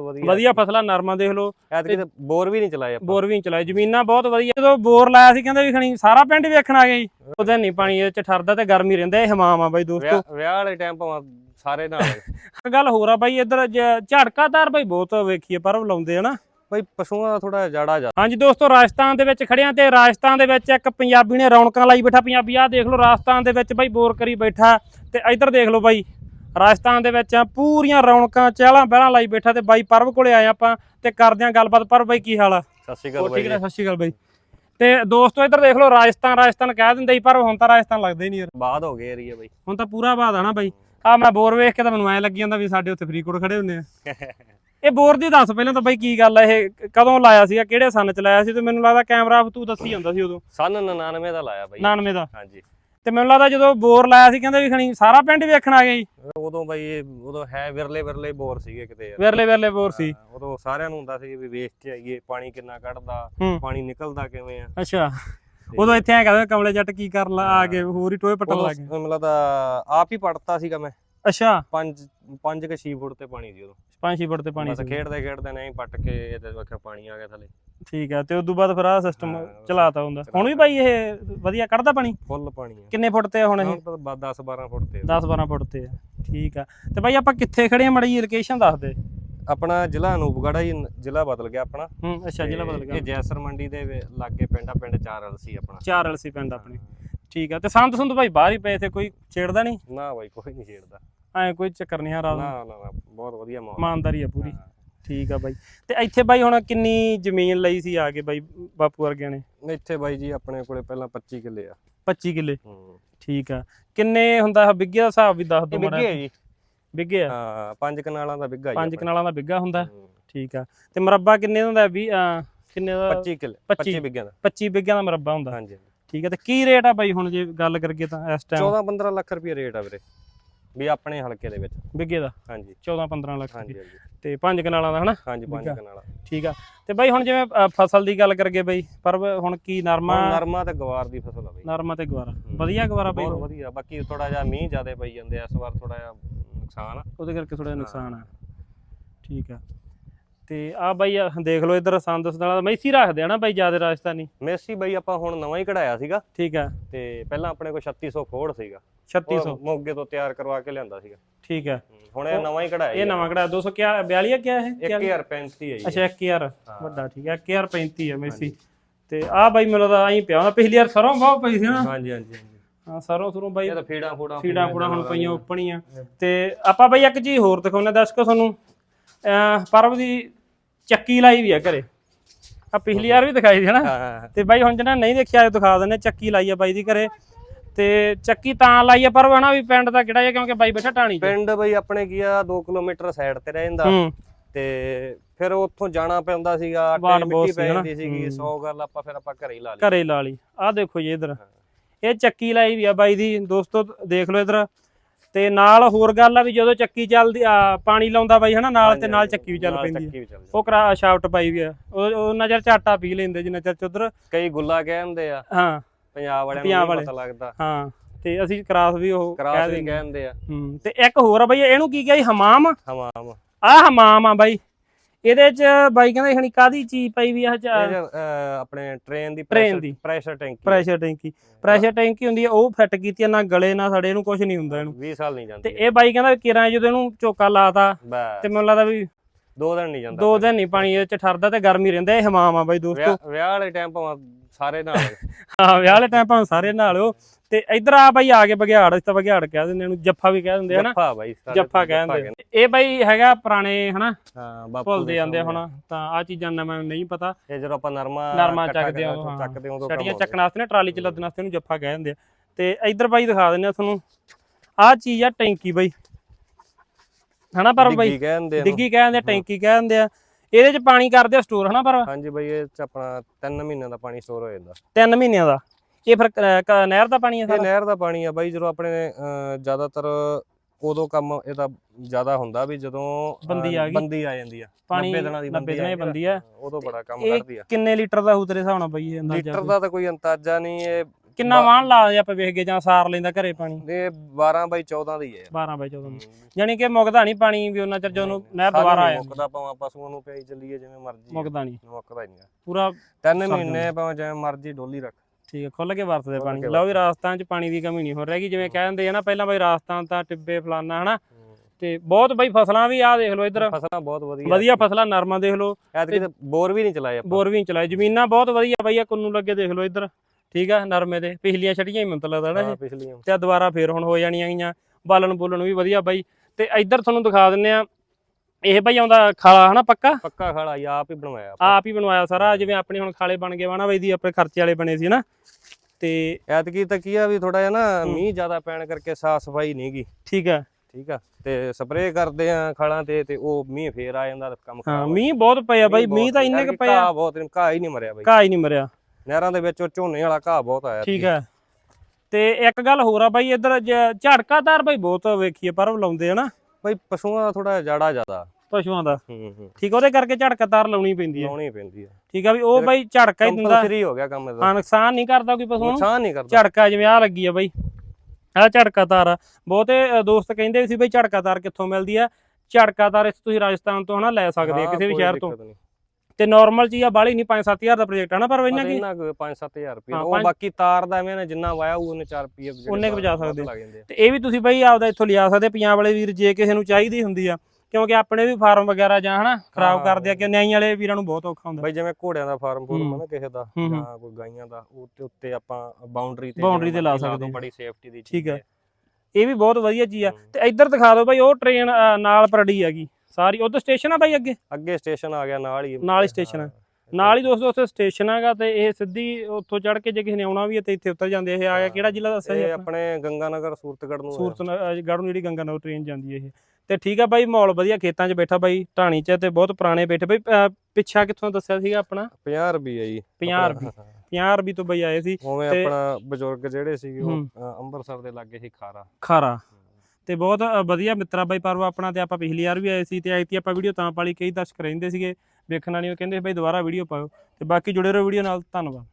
ਵਧੀਆ। ਵਧੀਆ ਫਸਲਾਂ ਨਰਮਾ ਦੇਖ ਲਓ। ਐਤਕੀ ਤਾਂ ਬੋਰ ਵੀ ਨਹੀਂ ਚਲਾਏ ਆਪਾਂ। ਬੋਰ ਵੀ ਨਹੀਂ ਚਲਾਏ ਜ਼ਮੀਨਾਂ ਬਹੁਤ ਵਧੀਆ। ਜਦੋਂ ਬੋਰ ਲਾਇਆ ਸੀ ਕਹਿੰਦੇ ਵੀ ਖਣੀ ਸਾਰਾ ਪਿੰਡ ਵੇਖਣ ਆ ਗਿਆ ਜੀ। ਉਹਦੇ ਨਹੀਂ ਪਾਣੀ ਇਹ ਚ ਠਰਦਾ ਤੇ ਗਰਮੀ ਰਹਿੰਦਾ ਇਹ ਹਮਾਮ ਆ ਬਾਈ ਦੋਸਤੋ। ਵਿਆਹ ਵਾਲੇ ਟਾਈਮ ਭਾਵੇਂ ਸਾਰੇ ਨਾਲ ਗੱਲ ਹੋਰ ਆ ਬਾਈ ਇੱਧਰ ਝਟਕਾਦਾਰ ਬਾਈ ਬਹੁਤ ਵੇਖੀਏ ਪਰ ਲਾਉਂਦੇ ਹਨਾ ਬਈ ਪਸ਼ੂਆਂ ਦਾ ਥੋੜਾ ਜਾੜਾ ਜਾ ਹਾਂਜੀ ਦੋਸਤੋ ਰਾਜਸਥਾਨ ਦੇ ਵਿੱਚ ਖੜਿਆ ਤੇ ਰਾਜਸਥਾਨ ਦੇ ਵਿੱਚ ਇੱਕ ਪੰਜਾਬੀ ਨੇ ਰੌਣਕਾਂ ਲਾਈ ਬੈਠਾ ਪੰਜਾਬੀ। ਆ ਦੇਖ ਲਓ ਰਾਜਸਥਾਨ ਦੇ ਵਿੱਚ ਬਾਈ ਬੋਰ ਕਰੀ ਬੈਠਾ। ਤੇ ਇੱਧਰ ਦੇਖ ਲਓ ਬਾਈ ਰਾਜਸਥਾਨ ਦੇ ਵਿੱਚ ਪੂਰੀਆਂ ਰੌਣਕਾਂ ਚਹਿਲਾਂ ਪਹਿਲਾਂ ਲਾਈ ਬੈਠਾ ਤੇ ਬਾਈ ਪਰਵ ਕੋਲੇ ਆਏ ਆਪਾਂ ਤੇ ਕਰਦੇ ਆਂ ਗੱਲਬਾਤ। ਪਰ ਬਾਈ ਕੀ ਹਾਲ ਆ? ਸਤਿ ਸ਼੍ਰੀ ਅਕਾਲ ਠੀਕ ਨੇ? ਬਾਈ ਸਤਿ ਸ਼੍ਰੀ ਅਕਾਲ ਬਾਈ। ਤੇ ਦੋਸਤੋ ਇੱਧਰ ਦੇਖ ਲਓ ਰਾਜਸਥਾਨ ਰਾਜਸਥਾਨ ਕਹਿ ਦਿੰਦੇ ਪਰ ਹੁਣ ਤਾਂ ਰਾਜਸਥਾਨ ਲੱਗਦਾ ਹੀ ਨਹੀਂ ਯਾਰ। ਬਾਦ ਹੋ ਗਏ ਏਰੀਆ ਬਾਈ। ਹੁਣ ਤਾਂ ਪੂਰਾ ਬਾਦ ਆ ਨਾ ਬਾਈ। ਆ ਮੈਂ ਬੋਰ ਵੇਖ ਕੇ ਤਾਂ ਮੈਨੂੰ ਐ ਲੱਗੀ ਜਾਂਦਾ ਵੀ ਸਾਡੇ ਉੱਥੇ ਫਰੀਦਕੋਟ ਖੜੇ ਹੁੰਦੇ ਆ। ਇਹ ਬੋਰ ਦੀ ਦੱਸ ਪਹਿਲਾਂ ਤਾਂ ਬਾਈ ਕੀ ਗੱਲ ਆ ਇਹ ਕਦੋਂ ਲਾਇਆ ਸੀਗਾ ਕਿਹੜੇ ਸੰਨ ਚ ਲਾਇਆ ਸੀ? ਤੇ ਮੈਨੂੰ ਲੱਗਦਾ ਕੈਮਰਾ ਤੂੰ ਦੱਸੀ ਜਾਂਦਾ ਸੀ ਉਦੋਂ। ਸਨ 99 ਦਾ ਲਾਇਆ ਬਾਈ। 99 ਦਾ? ਹਾਂਜੀ। ਤੇ ਮੈਨੂੰ ਲੱਗਦਾ ਜਦੋਂ ਬੋਰ ਲਾਇਆ ਸੀ ਕਹਿੰਦੇ ਵੀ ਖਣੀ ਸਾਰਾ ਪਿੰਡ ਵੇਖਣ ਆ ਗਿਆ ਜੀ। ਉਦੋਂ ਬਾਈ ਇਹ- ਉਦੋਂ ਹੈ ਵਿਰਲੇ ਵਿਰਲੇ ਬੋਰ ਸੀਗੇ ਕਿਤੇ ਯਾਰ। ਵਿਰਲੇ ਵਿਰਲੇ ਬੋਰ ਸੀ। ਹਾਂ, ਉਦੋਂ ਸਾਰਿਆਂ ਨੂੰ ਹੁੰਦਾ ਸੀ ਵੀ ਵੇਖ ਕੇ ਆਈਏ ਪਾਣੀ ਕਿੰਨਾ ਕੱਢਦਾ ਹੂੰ। ਪਾਣੀ ਨਿਕਲਦਾ ਕਿਵੇਂ ਆ। ਅੱਛਾ। ਉਦੋਂ ਇੱਥੇ ਐ ਕਹਿੰਦੇ ਕਮਲੇ ਜੱਟ ਕੀ ਕਰਨ ਲਾ ਆ ਕੇ ਹੋਰ ਹੀ ਟੋਏ ਪੱਟਣ ਉਦੋਂ ਲੱਗ ਗਏ। ਮੈਨੂੰ ਲੱਗਦਾ ਆਪ ਹੀ ਪੜਤਾ ਸੀਗਾ ਮੈਂ। ਅੱਛਾ। 5 5 ਕੇ 6 ਫੁੱਟ ਤੇ ਪਾਣੀ ਸੀ ਉਦੋਂ। ਪੰਜ ਛੇ ਫੁੱਟ ਤੇ ਪਾਣੀ ਬਸ ਸੀ। ਖੇਡਦੇ ਖੇਡਦੇ ਨਹੀਂ ਪੱਟ ਕੇ ਇਹਦੇ ਵੇਖਿਆ ਪਾਣੀ ਆ ਗਿਆ ਥੱਲੇ। ਠੀਕ ਆ ਤੇ ਉਦੋਂ ਬਾਅਦ ਫਿਰ ਆਹ ਸਿਸਟਮ ਹਾਂ, ਚਲਾਤਾ ਹੁੰਦਾ। ਹੁਣ ਵੀ ਬਾਈ ਇਹ ਵਧੀਆ ਕੱਢਦਾ ਪਾਣੀ? ਫੁੱਲ ਪਾਣੀ ਆ। ਕਿੰਨੇ ਫੁੱਟ ਤੇ ਆ ਹੁਣ ਇਹ? ਹੁਣ ਤਾਂ 10 12 ਫੁੱਟ ਤੇ 10 12 ਫੁੱਟ ਤੇ ਆ ਠੀਕ ਆ। ਤੇ ਬਾਈ ਆਪਾਂ ਕਿੱਥੇ ਖੜੇ ਆ? ਮੜੀ ਲੋਕੇਸ਼ਨ ਦੱਸ ਦੇ। ਆਪਣਾ ਜ਼ਿਲ੍ਹਾ ਅਨੂਪਗੜ੍ਹ ਆ ਜੀ ਜ਼ਿਲ੍ਹਾ ਬਦਲ ਗਿਆ ਆਪਣਾ। ਹੂੰ ਅੱਛਾ ਜ਼ਿਲ੍ਹਾ ਬਦਲ ਤੇ ਗਿਆ ਇਹ ਜੈਸਰ ਮੰਡੀ ਦੇ ਵੇ- ਲਾਗੇ ਪਿੰਡ ਆ ਪਿੰਡ 4 ਸੀ ਆਪਣਾ। ਚਾਰ ਐਲਸੀ ਪਿੰਡ ਆਪਣੇ। ਠੀਕ ਆ ਤੇ ਸੰਤ ਸੁੰਦ ਭਾਈ ਬਾਹਰ ਹੀ ਪਏ ਤੇ ਕੋਈ ਛੇੜਦਾ ਨਹੀਂ? ਨਾ ਬਾਈ ਕੋਈ ਨਹੀਂ ਛੇੜਦਾ। ਐ ਕੋਈ ਚੱਕਰ ਨਹੀਂ ਆ ਰਾਤ ਨੂੰ। ਨਾ ਨਾ ਨਾ ਬਹੁਤ ਵਧੀਆ ਮਾਹੌਲ। ਇਮਾਨਦਾਰੀ ਆ ਪੂਰੀ। ਹਾਂ। ਠੀਕ ਆ ਬਾਈ। ਤੇ ਇੱਥੇ ਬਾਈ ਹੁਣ ਕਿੰਨੀ ਜ਼ਮੀਨ ਲਈ ਸੀ ਆ ਕੇ ਬਾਈ ਬਾਪੂ ਵਰਗਿਆਂ ਨੇ? ਇੱਥੇ ਬਾਈ ਜੀ ਆਪਣੇ ਕੋਲੇ ਪਹਿਲਾਂ 25 ਕਿੱਲੇ ਆ। 25 ਕਿੱਲੇ। ਹੂੰ। ਠੀਕ ਆ। ਕਿੰਨੇ ਹੁੰਦਾ ਬਿੱਗੇ ਦਾ ਹਿਸਾਬ ਵੀ ਦੱਸ ਇਹ ਦਿਓ ਬਿੱਗੇ ਜੀ। ਬਿੱਗੇ ਆ? ਹਾਂ ਪੰਜ ਕਨਾਲਾਂ ਦਾ ਬਿੱਗਾ ਜੀ ਪੰਜ। ਕਨਾਲਾਂ ਦਾ ਬਿੱਗਾ ਹੁੰਦਾ। ਠੀਕ ਆ। ਤੇ ਮਰੱਬਾ ਕਿੰਨੇ ਦਾ ਹੁੰਦਾ? 20 ਕਿੰਨੇ ਦਾ? 25 ਕਿੱਲੇ 25 25 ਬਿੱਗਿਆਂ ਦਾ। 25 ਬਿੱਗਿਆਂ ਦਾ ਮਰੱਬਾ ਹੁੰਦਾ। ਹਾਂਜੀ। ਹਾਂਜੀ। ਠੀਕ ਆ। ਤੇ ਕੀ ਰੇਟ ਆ ਬਾਈ ਹੁਣ ਜੇ ਗੱਲ ਕਰੀਏ ਤਾਂ ਇਸ ਟਾਈਮ 14 15 ਲੱਖ ਰੁਪਏ ਰੇਟ ਆ ਵੀਰੇ। ਵੀ ਆਪਣੇ ਹਲਕੇ ਦੇ ਵਿੱਚ। ਬਿੱਗੇ ਦਾ? ਹਾਂਜੀ। 14 15 ਲੱਖ ਹਾਂਜੀ। ਹਾਂਜੀ। ਤੇ ਪੰਜ ਕਨਾਲਾਂ ਦਾ ਹਨਾ? ਹਾਂਜੀ ਪੰਜ। ਕਨਾਲਾਂ। ਠੀਕ ਆ। ਤੇ ਬਾਈ ਹੁਣ ਜਿਵੇਂ ਅ, ਫਸਲ ਦੀ ਗੱਲ ਕਰਗੇ ਬਾਈ ਪਰ ਹੁਣ ਕੀ ਨਰਮਾ? ਹੁਣ ਨਰਮਾ ਤੇ ਗਵਾਰ ਦੀ ਫਸਲ ਆ ਬਈ। ਨਰਮਾ ਤੇ ਗਵਾਰਾ। ਵਧੀਆ ਗਵਾਰਾ ਬਾਈ? ਬਹੁਤ ਵਧੀਆ। ਬਾਕੀ ਥੋੜਾ ਜਿਹਾ ਮੀਂਹ ਜ਼ਿਆਦਾ ਪਈ ਜਾਂਦੇ ਆ ਇਸ ਵਾਰ ਥੋੜਾ ਜਿਹਾ ਨੁਕਸਾਨ ਆ। ਉਹਦੇ ਕਰਕੇ ਥੋੜਾ ਨੁਕਸਾਨ ਆ। ਠੀਕ ਆ। ਤੇ ਆ ਬਾਈ ਆਹ ਦੇਖ ਲਓ ਇੱਧਰ ਸੰਦਸ ਦਾ ਮੈਸੀ ਰੱਖਦੇ ਆ ਨਾ ਬਾਈ ਜ਼ਿਆਦਾ ਰਾਜਸਥਾਨੀ? ਮੇਸੀ ਬਈ ਆਪਾਂ ਹੁਣ ਨਵਾਂ ਹੀ ਕਢਾਇਆ ਸੀਗਾ। ਠੀਕ ਆ। ਤੇ ਪਹਿਲਾਂ ਆਪਣੇ ਕੋਲ 3600 ਖੋੜ ਸੀਗਾ। 3600 ਉਹ ਮੋਗੇ ਤੋਂ ਤਿਆਰ ਕਰਵਾ ਕੇ ਲਿਆਂਦਾ ਸੀਗਾ। ਠੀਕ ਆ। ਹੁਣ ਇਹ ਨਵਾਂ ਹੀ ਕਢਾਇਆ ਇਹ ਨਵਾਂ ਕਿਹੜਾ 200 ਕਿਆ 42 ਆ ਕਿਆ ਇਹ? 1035 ਹੈ ਜੀ। ਅੱਛਾ 1000 ਵੱਡਾ ਠੀਕ ਆ। 1035 ਆ ਮੈਸੀ। ਤੇ ਆ ਬਾਈ ਮੈਨੂੰ ਲੱਗਦਾ ਐਂ ਪਿਆ ਹੁੰਦਾ ਪਿਛਲੀ ਵਾਰ ਸਰੋਂ ਬਹੁਤ ਪਈ ਸੀ ਨਾ। ਹਾਂਜੀ ਹਾਂਜੀ ਹਾਂਜੀ। ਹਾਂ ਸਰੋਂ ਸਰੋਂ ਬਾਈ। ਇਹ ਤਾਂ ਫੀੜਾਂ ਫੂੜਾਂ ਫੀੜਾ ਫੂੜਾ ਹੁਣ ਪਈਆਂ ਉੱਪਣੀਆਂ ਤੇ ਆਪਾਂ ਬਾਈ ਇੱਕ ਚੀਜ਼ ਹੋਰ ਦਿਖਾਉਂਦੇ ਦਰਸ਼ਕੋ ਤੁਹਾਨੂੰ ਅਹ ਪਰਵ ਦੀ ਚੱਕੀ ਲਾਈ ਵੀ ਆ ਘਰੇ। ਆ ਪਿਛਲੀ ਵਾਰ ਵੀ ਦਿਖਾਈ ਸੀ ਹਨਾ। ਹਾਂ ਤੇ ਬਾਈ ਹੁਣ ਜਿਹਨਾਂ ਨਹੀਂ ਦੇਖਿਆ ਇਹ ਦਿਖਾ ਦਿੰਦੇ ਚੱਕੀ ਲਾਈ ਆ ਬਾਈ ਦੀ ਘਰੇ। ਤੇ ਚੱਕੀ ਤਾਂ ਲਾਈ ਆ ਪਰ ਹਨਾ ਵੀ ਪਿੰਡ ਦਾ ਕਿਹੜਾ ਹੈ ਕਿਉਂਕਿ ਬਾਈ ਬੈਠਾ ਟਾਣੀ ਚ। ਪਿੰਡ ਬਈ ਆਪਣੇ ਕੀ ਆ 2 ਕਿਲੋਮੀਟਰ ਸਾਈਡ ਤੇ ਰਹਿੰਦਾ ਹੂੰ। ਤੇ ਫਿਰ ਉੱਥੋਂ ਜਾਣਾ ਪੈਂਦਾ ਸੀਗਾ ਆਟੇ ਬਹੁਤ ਮਿੱਟੀ ਸੀ ਪੈ ਹਨਾ। ਜਾਂਦੀ ਸੀਗੀ 100 ਗੱਲ ਆਪਾਂ ਫਿਰ ਆਪਾਂ ਘਰੇ ਹੀ ਲਾ ਲਈ। ਘਰੇ ਲਾ ਲਈ। ਆ ਦੇਖੋ ਜੀ ਇਧਰ। ਇਹ ਚੱਕੀ ਲਾਈ ਵੀ ਆ ਬਾਈ ਦੀ ਦੋਸਤੋ ਦੇਖ ਲਓ ਇਧਰ। ਤੇ ਨਾਲ ਹੋਰ ਗੱਲ ਆ ਵੀ ਜਦੋਂ ਚੱਕੀ ਚੱਲਦੀ ਆ ਪਾਣੀ ਲਾਉਂਦਾ ਬਾਈ ਹਨਾ ਨਾਲ ਤੇ ਨਾਲ ਚੱਕੀ ਵੀ ਚੱਲ ਪੈਂਦੀ ਉਹ ਕਰਾ ਸ਼ਾਫਟ ਪਾਈ ਵੀ ਆ। ਉਹ ਨਜ਼ਰ ਝਾਟਾ ਪੀ ਲੈਂਦੇ ਜਿੰਨਾ ਚਿਰ ਉਧਰ ਕਈ ਗੁੱਲਾ ਕਹਿੰਦੇ ਆ। ਹਾਂ। ਪੰਜਾਬ ਵਾਲਿਆਂ ਨੂੰ ਪਤਾ ਲੱਗਦਾ। ਹਾਂ ਤੇ ਅਸੀਂ ਕਰਾਸ ਵੀ ਉਹ ਕਹਿ ਕਰਾਸ ਵੀ ਦਿੰਦੇ ਕਹਿੰਦੇ ਆ। ਹੂੰ ਤੇ ਇੱਕ ਹੋਰ ਆ ਬਾਈ ਇਹਨੂੰ ਕੀ ਕਿਹਾ ਜੀ ਹਮਾਮ? ਹਮਾਮ। ਆ ਹਮਾਮ ਆ ਬਾਈ। ਇਹਦੇ ਚ ਬਾਈ ਕਹਿੰਦੇ ਹਣੀ ਕਾਦੀ ਚੀਜ਼ ਪਈ ਵੀ ਇਹ ਅਹ, ਆਪਣੇ ਟ੍ਰੇਨ ਦੀ। ਪ੍ਰੈਸ਼ਰ ਟੈਂਕੀ ਪ੍ਰੈਸ਼ਰ ਟੈਂਕੀ ਪ੍ਰੈਸ਼ਰ ਟੈਂਕੀ ਹੁੰਦੀ ਆ ਉਹ ਫਿੱਟ ਕੀਤੀ ਆ ਨਾ ਗਲੇ ਨਾ ਸੜੇ ਇਹਨੂੰ ਕੁਝ ਨਹੀਂ ਹੁੰਦਾ ਇਹਨੂੰ। 20 ਸਾਲ ਨਹੀਂ ਤੇ ਜਾਂਦੀ ਇਹ ਬਾਈ ਕਹਿੰਦਾ ਕਿਰਾਂ ਜਦੋਂ ਇਹਨੂੰ ਚੋਕਾ ਲਾਤਾ ਤੇ ਮੈਨੂੰ ਲੱਗਦਾ ਵੀ ਦੋ ਦਿਨ ਨਹੀਂ ਜਾਂਦਾ ਦੋ ਦਿਨ ਨਹੀਂ ਪਾਣੀ ਇਹ ਚ ਠਰਦਾ ਤੇ ਗਰਮੀ ਰਹਿੰਦਾ ਇਹ ਹਮਾਮ ਆ ਬਾਈ ਦੋਸਤੋ। ਵਿਆਹ ਵਿਆਹ ਵਾਲੇ ਟਾਈਮ ਭਾਵੇਂ ਸਾਰੇ ਨਾਲ। ਹਾਂ ਵਿਆਹ ਵਾਲੇ ਟਾਈਮ ਭਾਵੇਂ ਸਾਰੇ ਨਾਲ ਹੋ। ਤੇ ਇਧਰ ਆ ਬਾਈ ਆ ਕੇ ਬਗਿਆੜ ਇਸ ਤਾਂ ਬਗਿਆੜ ਕਹਿ ਦਿੰਦੇ ਇਹਨੂੰ ਜੱਫਾ ਵੀ ਕਹਿ ਦਿੰਦੇ ਆ ਨਾ। ਜੱਫਾ ਬਾਈ ਜੱਫਾ ਕਹਿੰਦੇ। ਇਹ ਬਾਈ ਹੈਗਾ ਪੁਰਾਣੇ ਹਨਾ? ਹਾਂ ਬਾਪੂ ਭੁੱਲਦੇ ਜਾਂਦੇ ਆ। ਹੁਣ ਤਾਂ ਆ ਚੀਜ਼ਾਂ ਮੈਨੂੰ ਨਹੀਂ ਪਤਾ। ਇਹ ਜਦੋਂ ਆਪਾਂ ਨਰਮਾ ਨਰਮਾ ਚੱਕਦੇ ਆ ਉਹ, ਚੱਕਦੇ ਉਦੋਂ ਛੜੀਆਂ ਚੱਕਣ ਵਾਸਤੇ ਨਾ ਟਰਾਲੀ ਚ ਲੱਦਣ ਵਾਸਤੇ ਇਹਨੂੰ ਜੱਫਾ ਕਹਿ ਦਿੰਦੇ ਆ। ਤੇ ਇਧਰ ਬਾਈ ਦਿਖਾ ਦਿੰਦੇ ਆ ਤੁਹਾਨੂੰ। ਆਹ ਚੀਜ਼ ਆ ਟੈਂਕੀ ਬਾਈ। ਹਨਾ ਪਰ ਬਾਈ? ਡਿੱਗੀ ਕਹਿੰਦੇ ਆ ਡਿੱਗੀ ਕਹਿ ਦਿੰਦੇ ਆ ਟੈਂਕੀ ਕਹਿ ਦਿੰਦੇ ਆ। ਇਹਦੇ ਚ ਪਾਣੀ ਕਰਦੇ ਆ ਸਟੋਰ ਹਨਾ ਪਰ? ਹਾਂਜੀ ਬਾਈ ਇਹ ਚ ਆਪਣਾ 3 ਮਹੀਨਿਆਂ ਦਾ ਪਾਣੀ ਸਟੋਰ ਹੋ ਜਾਂਦਾ। 3 ਮਹੀਨਿਆਂ ਦਾ? ਇਹ ਫਿਰ ਕ- ਕ- ਨਹਿਰ ਦਾ ਪਾਣੀ ਆ ਇਹ ਸਾਰਾ? ਨਹਿਰ ਦਾ ਪਾਣੀ ਆ ਬਾਈ ਜਦੋਂ ਆਪਣੇ ਅਹ, ਜ਼ਿਆਦਾਤਰ ਉਦੋਂ ਕੰਮ ਇਹਦਾ ਜ਼ਿਆਦਾ ਹੁੰਦਾ ਵੀ ਜਦੋਂ ਅਹ, ਬੰਦੀ ਆ ਗਈ। ਬੰਦੀ ਆ ਜਾਂਦੀ ਆ। ਪਾਣੀ 90 ਦਿਨਾਂ ਦੀ 90 ਦਿਨਾਂ ਦੀ ਆ। ਬੰਦੀ ਆ। ਉਦੋਂ ਬੜਾ ਕੰਮ ਇਹ ਕਰਦੀ ਆ। ਕਿੰਨੇ ਲੀਟਰ ਦਾ ਹੋਊ ਤੇਰੇ ਹਿਸਾਬ ਨਾਲ ਬਾਈ ਇਹ ਅੰਦਾਜ਼ਾ ਲੀਟਰ ਦਾ ਤਾਂ ਕੋਈ ਅੰਦਾਜ਼ਾ ਨਹੀਂ ਇਹ ਕਿੰਨਾ ਵਾਹਣ ਲਾ ਜੇ ਆਪਾਂ ਵੇਖ ਗਏ ਜਾਂ ਸਾਰ ਲੈਂਦਾ ਘਰੇ ਪਾਣੀ? ਇਹ 12 ਬਾਈ 14 ਦੀ ਹੈ। 12 ਬਾਈ 14 ਯਾਨੀ ਕਿ ਮੁੱਕਦਾ ਨਹੀਂ ਪਾਣੀ ਵੀ ਉਹਨਾਂ ਚਿਰ ਜਦੋਂ ਨਹਿਰ ਦੁਬਾਰਾ ਆ ਜਾਂਦੀ। ਮੁੱਕਦਾ ਭਾਵੇਂ ਪਸ਼ੂਆਂ ਨੂੰ ਪਿਆਈ ਚੱਲੀਏ ਜਿਵੇਂ ਮਰਜ਼ੀ ਮੁੱਕਦਾ ਨਹੀਂ। ਮੁੱਕਦਾ ਹੀ ਨਹੀਂ ਪੂਰਾ ਤਿੰਨ ਮਹੀਨੇ ਭਾਵੇਂ ਜਿਵੇਂ ਮਰਜ਼ੀ ਡੋਲੀ ਰੱਖ। ਠੀਕ ਹੈ ਖੁੱਲ ਕੇ ਵਰਤਦੇ ਪਾਣੀ। ਲਓ ਵੀ ਰਾਜਸਥਾਨ ਚ ਪਾਣੀ ਦੀ ਕਮੀ ਨਹੀਂ ਹੋ ਰਹੀ ਜਿਵੇਂ ਕਹਿ ਦਿੰਦੇ ਆ ਨਾ ਪਹਿਲਾਂ ਬਈ ਰਾਜਸਥਾਨ ਤਾਂ ਟਿੱਬੇ ਫਲਾਨਾ ਹਨਾ? ਤੇ ਬਹੁਤ ਬਈ ਫਸਲਾਂ ਵੀ ਆ ਦੇਖ ਲਓ ਇੱਧਰ। ਫਸਲਾਂ ਬਹੁਤ ਵਧੀਆ। ਵਧੀਆ ਫਸਲਾਂ ਨਰਮਾ ਦੇਖ ਲਓ। ਬੋਰ ਵੀ ਨਹੀਂ ਚਲਾਏ ਬੋਰ ਵੀ ਨੀ ਚਲਾਏ। ਜ਼ਮੀਨਾਂ ਬਹੁਤ ਵਧੀਆ ਬਈ ਆ ਕੁੰਨੂ ਲੱਗੇ ਦੇਖ ਲਓ ਇੱਧਰ। ਠੀਕ ਆ ਨਰਮੇ ਦੇ। ਪਿਛਲੀਆਂ ਛੜੀਆਂ ਹੀ ਮੈਨੂੰ ਲੱਗਦਾ ਨਾ ਇਹ। ਪਿਛਲੀਆਂ। ਤੇ ਦੁਬਾਰਾ ਫੇਰ ਹੁਣ ਹੋ ਜਾਣੀਆਂ ਗਈਆਂ। ਬਾਲਣ ਬੋਲਣ ਵੀ ਵਧੀਆ ਬਾਈ। ਤੇ ਇੱਧਰ ਤੁਹਾਨੂੰ ਦਿਖਾ ਦਿੰਨੇ ਆ ਇਹ ਬਾਈ ਆਉਂਦਾ ਖਾਲਾ ਹਨਾ ਪੱਕਾ? ਪੱਕਾ ਖਾਲਾ ਜੀ, ਆਪ ਹੀ ਬਣਵਾਇਆ ਆਪਾਂ। ਆਪ ਹੀ ਬਣਵਾਇਆ ਸਾਰਾ ਜਿਵੇਂ ਆਪਣੇ ਹੁਣ ਖਾਲੇ ਬਣ ਗਏ ਵਾ ਨਾ ਬਈ ਦੀ ਆਪਣੇ ਖਰਚੇ ਵਾਲੇ ਬਣੇ ਸੀ ਨਾ ਤੇ ਐਤਕੀ ਤਾਂ ਕੀ ਆ ਵੀ ਥੋੜਾ ਜਿਹਾ ਨਾ ਮੀਂਹ ਜ਼ਿਆਦਾ ਪੈਣ ਕਰਕੇ ਸਾਫ਼ ਸਫ਼ਾਈ ਨਹੀਂ ਗੀ ਠੀਕ ਆ। ਠੀਕ ਆ ਤੇ ਸਪਰੇਅ ਕਰਦੇ ਆ ਖਾਲਾਂ ਤੇ ਤੇ ਉਹ ਮੀਂਹ ਫੇਰ ਆ ਜਾਂਦਾ ਤੇ ਕੰਮ ਹਾਂ ਮੀਂਹ ਬਹੁਤ ਪਿਆ ਬਾਈ ਮੀਂਹ ਤਾਂ ਇੰਨੇ ਕੁ ਪਿਆ। ਘਾਹ ਬਹੁਤ ਘਾਹ ਹੀ ਨਹੀਂ ਮਰਿਆ ਬਾਈ। ਘਾਹ ਹੀ ਨਹੀਂ ਮਰਿਆ। ਨਹਿਰਾਂ ਦੇ ਵਿੱਚ ਉਹ ਝੋਨੇ ਵਾਲਾ ਘਾਹ ਬਹੁਤ ਆਇਆ ਠੀਕ ਹੈ ਤੇ ਇੱਕ ਗੱਲ ਹੋਰ ਆ ਬਾਈ ਇੱਧਰ ਜ- ਝਟਕਾਦਾਰ ਬਾਈ ਬਹੁਤ ਵੇਖੀਏ ਪਰ ਲਾਉਂਦੇ ਆ ਬਾਈ ਪਸ਼ੂਆਂ ਦਾ ਥੋੜਾ ਜਾੜਾ ਜ਼ਿਆਦਾ। ਪਸ਼ੂਆਂ ਦਾ। ਹੂੰ ਹੂੰ ਠੀਕ ਆ, ਉਹਦੇ ਕਰਕੇ ਝਟਕਾਦਾਰ ਲਾਉਣੀ ਪੈਂਦੀ ਹੈ ਲਾਉਣੀ ਪੈਂਦੀ ਆ। ਠੀਕ ਆ ਵੀ ਉਹ ਬਾਈ ਝਟਕਾ ਹੀ ਦਿੰਦਾ ਕੰਪਲਸਰੀ ਹੋ ਗਿਆ ਕੰਮ ਇਹਦਾ। ਹਾਂ ਨੁਕਸਾਨ ਨਹੀਂ ਕਰਦਾ ਕੋਈ ਪਸ਼ੂ ਨੂੰ? ਨੁਕਸਾਨ ਨਹੀਂ ਕਰਦਾ। ਝਟਕਾ ਜਿਵੇਂ ਆ ਲੱਗੀ ਆ ਬਾਈ। ਆ ਝਟਕਾ ਤਾਰ ਆ। ਬਹੁਤੇ ਅ, ਦੋਸਤ ਕਹਿੰਦੇ ਸੀ ਬਈ ਝਟਕਾ ਤਾਰ ਕਿੱਥੋਂ ਮਿਲਦੀ ਆ? ਝਟਕਾ ਤਾਰ ਇਸ ਤੁਸੀਂ ਰਾਜਸਥਾਨ ਤੋਂ ਹਨਾ ਲੈ ਸਕਦੇ ਆ ਹਾਂ, ਕਿਸੇ ਵੀ ਕੋਈ ਸ਼ਹਿਰ ਤੋਂ। ਦਿੱਕਤ ਨਹੀਂ। ਤੇ ਨਾਰਮਲ ਚੀਜ਼ ਆ ਬਾਲੀ ਨਹੀਂ 5-7000 ਦਾ ਪ੍ਰੋਜੈਕਟ ਆ ਨਾ ਪਰ ਇਹਨਾਂ ਕੀ ਇੰਨਾ ਕੁ 5-7000 ਰੁਪਏ ਉਹ ਬਾਕੀ ਤਾਰ ਦਾ ਐਵੇਂ ਨਾ ਜਿੰਨਾ ਵਾਇਆ ਉਹ ਉਹਨੇ 4 ਰੁਪਏ ਉਹਨੇ ਕੁ ਬਚਾ ਸਕਦੇ। ਆ। ਤੇ ਇਹ ਵੀ ਤੁਸੀਂ ਬਈ ਆਪਦਾ ਇੱਥੋਂ ਲਿਆ ਸਕਦੇ ਪੰਜਾਬ ਵਾਲੇ ਵੀਰ ਜੇ ਕਿਸੇ ਨੂੰ ਚਾਹੀਦੀ ਹੁੰਦੀ ਆ ਕਿਉਂਕਿ ਆਪਣੇ ਵੀ ਫਾਰਮ ਵਗੈਰਾ ਜਾਂ ਹਨਾ ਖਰਾਬ। ਕਰਦੇ ਆ ਕਿ ਨਿਆਈ ਵਾਲੇ ਵੀਰਾਂ ਨੂੰ ਬਹੁਤ ਔਖਾ ਹੁੰਦਾ ਬਾਈ ਜਿਵੇਂ ਘੋੜਿਆਂ ਦਾ ਫਾਰਮ ਫੂਰਮ ਹੂੰ। ਨਾ ਕਿਸੇ ਦਾ। ਜਾਂ ਕੋਈ ਗਾਈਆਂ ਦਾ ਉਹ ਤੇ ਉੱਤੇ ਆਪਾਂ ਬਾਉਂਡਰੀ ਤੇ ਜਿਵੇਂ ਤੇ ਲਾ ਸਕਦੇ ਹਾਂ। ਬੜੀ ਸੇਫਟੀ ਦੀ ਠੀਕ ਚੀਜ਼ ਹੈ। ਇਹ ਵੀ ਬਹੁਤ ਵਧੀਆ ਚੀਜ਼ ਆ। ਤੇ ਇੱਧਰ ਦਿਖਾ ਦਿਓ ਬਈ ਉਹ ਟ੍ਰੇਨ ਨਾਲ ਪਰੜੀ ਹੈਗੀ ਸਾਰੀ ਉਧਰ ਸਟੇਸ਼ਨ ਆ ਬਾਈ ਅੱਗੇ? ਅੱਗੇ ਸਟੇਸ਼ਨ ਆ ਗਿਆ ਨਾਲ ਹੀ। ਨਾਲ ਹੀ station ਆ। ਨਾਲ ਹੀ ਦੋਸਤੋ ਉੱਥੇ ਸਟੇਸ਼ਨ ਹੈਗਾ ਤੇ ਇਹ ਸਿੱਧੀ ਉੱਥੋਂ ਚੜ ਕੇ ਜੇ ਕਿਸੇ ਨੇ ਆਉਣਾ ਵੀ ਹੈ ਤੇ ਇੱਥੇ ਉਤਰ ਜਾਂਦੇ ਇਹ ਆ ਗਿਆ ਕਿਹੜਾ ਜ਼ਿਲ੍ਹਾ ਦੱਸਿਆ ਸੀ ਇਹ ਆਪਣਾ? ਗੰਗਾਨਗਰ ਸੂਰਤਗੜ ਨੂੰ ਸੂਰਤ ਗੜ੍ਹ ਨੂੰ ਜਿਹੜੀ ਗੰਗਾ ਨਗਰ ਟ੍ਰੇਨ ਜਾਂਦੀ ਹੈ ਇਹ। ਤੇ ਠੀਕ ਆ ਬਾਈ ਮਾਹੌਲ ਵਧੀਆ ਖੇਤਾਂ 'ਚ ਬੈਠਾ ਬਾਈ ਢਾਣੀ 'ਚ ਤੇ ਬਹੁਤ ਪੁਰਾਣੇ ਬੈਠੇ। ਬਾਈ ਪਿੱਛਾ ਕਿੱਥੋਂ ਦੱਸਿਆ ਸੀਗਾ ਆਪਣਾ? 50 ਰੁਪਏ ਜੀ। 50 ਰੁਪਏ। 50 ਰੁਪਏ ਤੋਂ ਬਾਈ ਆਏ ਸੀ ਉਵੇਂ ਤੇ- ਆਪਣਾ ਬਜ਼ੁਰਗ ਜਿਹੜੇ ਸੀਗੇ ਉਹ ਅੰਮ੍ਰਿਤਸਰ ਦੇ ਲਾਗੇ ਸੀ ਖਾਰਾ। ਖਾਰਾ। ਤੇ ਬਹੁਤ ਵਧੀਆ ਮਿੱਤਰਾ ਬਾਈ ਪਰਵ ਆਪਣਾ ਤੇ ਆਪਾਂ ਪਿਛਲੀ ਵਾਰ ਵੀ ਆਏ ਸੀ ਤੇ ਆਈਤੀ ਆਪਾਂ ਵੀਡੀਓ ਤਾਂ ਪਾਲੀ ਕਈ ਦਰਸ਼ਕ ਰਹਿੰਦੇ ਸੀਗੇ, ਵੇਖਣ ਨਹੀਂ ਉਹ ਕਹਿੰਦੇ ਬਾਈ ਦੁਬਾਰਾ ਵੀਡੀਓ ਪਾਓ ਤੇ ਬਾਕੀ ਜੁੜੇ ਰਹੋ ਵੀਡੀਓ ਨਾਲ, ਧੰਨਵਾਦ।